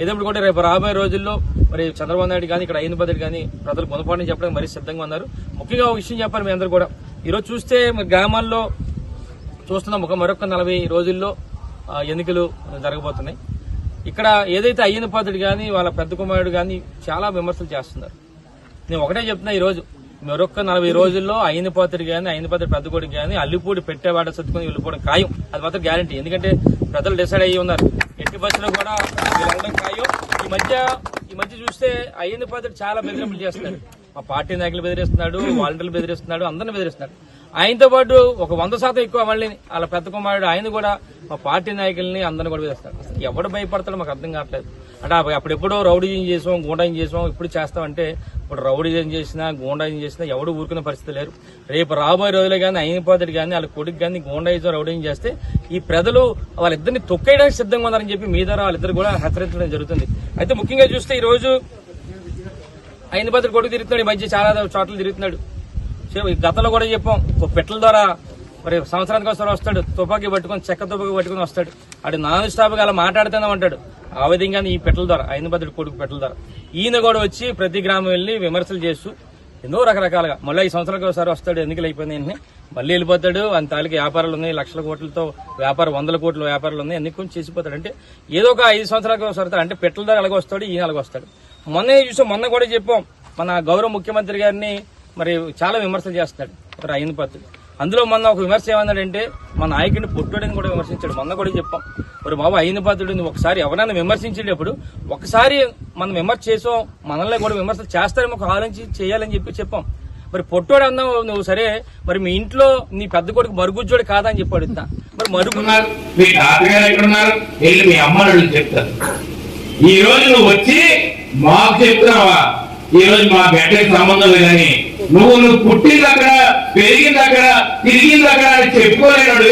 ఏదప్పుడు కూడా రేపు రాబోయే రోజుల్లో మరి చంద్రబాబు నాయుడు కానీ ఇక్కడ అయిన బదులు కానీ ప్రజలు గుణపాఠం చెప్పడానికి మరీ సిద్ధంగా ఉన్నారు. ముఖ్యంగా ఒక విషయం చెప్పాలి మీ అందరూ కూడా. ఈరోజు చూస్తే మరి గ్రామాల్లో చూస్తున్నాం ఒక మరొక నలభై రోజుల్లో ఎన్నికలు జరగబోతున్నాయి. ఇక్కడ ఏదైతే అయ్యన పాత్రుడు కానీ వాళ్ళ పెద్ద కుమారుడు కానీ చాలా విమర్శలు చేస్తున్నారు. నేను ఒకటే చెప్తున్నా ఈరోజు. మరొక నలభై రోజుల్లో అయిన పాత్రుడు కానీ అయిన పాత్రుడు పెద్ద కొడుకు కానీ అల్లిపూడి పెట్టేవాడ సర్దుకొని వెళ్ళిపోవడం ఖాయం. అది మాత్రం గ్యారంటీ. ఎందుకంటే ప్రజలు డిసైడ్ అయ్యి ఉన్నారు. ఎట్టి బస్సులో కూడా వెళ్ళడం ఖాయం. ఈ మధ్య ఈ మధ్య చూస్తే అయ్యన పాత్ర చాలా బెదిరింపులు చేస్తున్నాడు. మా పార్టీ నాయకులు బెదిరిస్తున్నాడు వాలంటీర్లు బెదిరిస్తున్నాడు అందరిని బెదిరిస్తున్నాడు. ఆయనతో పాటు ఒక వంద శాతం ఎక్కువ మళ్ళీ వాళ్ళ పెద్ద కుమారుడు ఆయన కూడా మా పార్టీ నాయకుల్ని అందరిని కూడా బెదిరిస్తాడు. ఎవడు భయపడతాడో మాకు అర్థం కావట్లేదు. అంటే అప్పుడెప్పుడో రౌడీజం చేసాం గూండాయం చేసాం ఇప్పుడు చేస్తామంటే ఇప్పుడు రౌడీజం చేసినా గూండాయం చేసినా ఎవడు ఊరుకునే పరిస్థితి లేరు. రేపు రాబోయే రోజుల్లో కానీ అయిన కానీ వాళ్ళ కొడుకు కానీ గూండాయిజం రౌడీజం చేస్తే ఈ ప్రజలు వాళ్ళిద్దరిని తొక్కేయడానికి సిద్ధంగా ఉన్నారని చెప్పి మీ ద్వారా వాళ్ళిద్దరు కూడా హెచ్చరించడం జరుగుతుంది. అయితే ముఖ్యంగా చూస్తే ఈ రోజు అయిన కొడుకు తిరుగుతున్నాడు ఈ మధ్య చాలా చోట్ల తిరుగుతున్నాడు. ఈ గతంలో కూడా చెప్పాం ఒక పెట్టల ద్వారా మరి సంవత్సరానికి ఒకసారి వస్తాడు తుపాకీ పట్టుకొని చెక్క తుపాకీ పట్టుకొని వస్తాడు. అటు నాన్ స్టాప్ అలా మాట్లాడుతూనే ఉంటాడు ఆ విధంగా ఈ పెట్టల ద్వారా అయిన కొడుకు పెట్టల ద్వారా. ఈయన కూడా వచ్చి ప్రతి గ్రామం వెళ్ళి విమర్శలు చేస్తూ ఎన్నో రకరకాలుగా. మళ్ళీ ఈ సంవత్సరాలకు ఒకసారి వస్తాడు ఎన్నికలు అయిపోయింది వెంటనే మళ్ళీ వెళ్ళిపోతాడు అంత తాలికి వ్యాపారాలు ఉన్నాయి లక్షల కోట్లతో వ్యాపారం వందల కోట్ల వ్యాపారాలు ఉన్నాయి అన్ని కొంచెం చేసిపోతాడు. అంటే ఏదో ఒక ఐదు సంవత్సరాలకు ఒకసారి అంటే పెట్టల ధర అలాగ వస్తాడు ఈయన అలాగే వస్తాడు. మొన్న చూసాం మొన్న కూడా చెప్పాం మన గౌరవ ముఖ్యమంత్రి గారిని మరి చాలా విమర్శలు చేస్తున్నాడు. మరి అయిన పత్రుడు అందులో మొన్న ఒక విమర్శ ఏమన్నాడంటే మా నాయకుడిని పుట్టుడని కూడా విమర్శించాడు. మొన్న కూడా చెప్పాం. మరి బాబు అయిన బాధ్యుడిని ఒకసారి ఎవరైనా విమర్శించేటప్పుడు ఒకసారి మనం విమర్శ చేసాం మనల్ని కూడా విమర్శలు చేస్తారేమో ఒక ఆలోచించి చేయాలని చెప్పి చెప్పాం. మరి పొట్టోడు అన్నావు నువ్వు సరే మరి మీ ఇంట్లో నీ పెద్ద కొడుకు మరుగుజ్జోడు కాదని చెప్పాడు అడుగుతా. మరి మరుగున్నారు మీ తాతగారు ఎక్కడ వెళ్ళి మీ అమ్మను చెప్తారు. ఈ రోజు నువ్వు వచ్చి మాకు చెప్తున్నావా? ఈ రోజు మా గడ్డకి సంబంధం లేదని. నువ్వు నువ్వు పుట్టింది అక్కడ పెరిగి తిరిగి తిరిగింది అక్కడ అని చెప్పుకోలేనుడు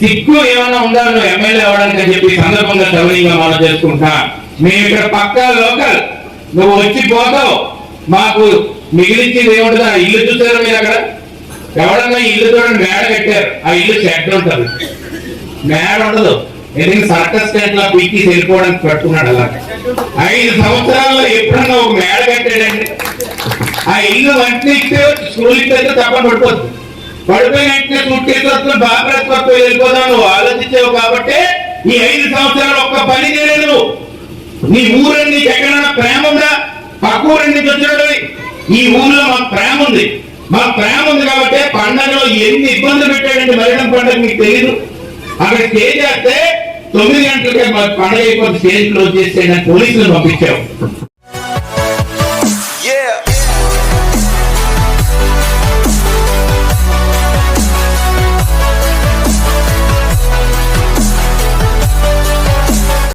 సిగ్గు ఏమైనా ఉందా నువ్వు ఎమ్మెల్యే అవ్వడానికి అని చెప్పి సందర్భంగా సౌనీయంగా మనం చేసుకుంటా. మేము ఇక్కడ పక్కా లోకల్. నువ్వు వచ్చి పోతావు. మాకు మిగిలించింది ఏముంటుంది? ఇల్లు చూసారా మీరు అక్కడ? ఎవడన్నా ఇల్లు చూడండి మేడ కట్టారు. ఆ ఇల్లు చెడ్డ ఉంటుంది. మేడ ఉండదు. ఎందుకంటే సర్కస్ స్టేట్లో పీకి వెళ్ళిపోవడానికి పట్టుకున్నాడు అలా. ఐదు సంవత్సరాల్లో ఎప్పుడన్నా ఒక మేడ కట్టాడండి. ఆ ఇల్లు వంటి స్కూల్ అయితే తప్ప పడిపోద్ది. పడిపోయిన వెంటనే సుట్టేసి బాగా కొత్త వెళ్ళిపోదాం నువ్వు ఆలోచించావు కాబట్టి ఈ ఐదు సంవత్సరాలు ఒక్క పని చేయలేదు నీ ఊరండి నీకు ఎక్కడైనా ప్రేమ ఉందా? పక్క ఊరండి నుంచి వచ్చినట్టు ఈ ఊర్లో మాకు ప్రేమ ఉంది. మాకు ప్రేమ ఉంది కాబట్టి పండగలో ఎన్ని ఇబ్బందులు పెట్టాడండి మరణం పండుగ మీకు తెలియదు అక్కడ స్టే చేస్తే తొమ్మిది గంటలకే మా పండగ అయిపోతే స్టేజ్ క్లోజ్ చేసేయడానికి పోలీసులు పంపించావు.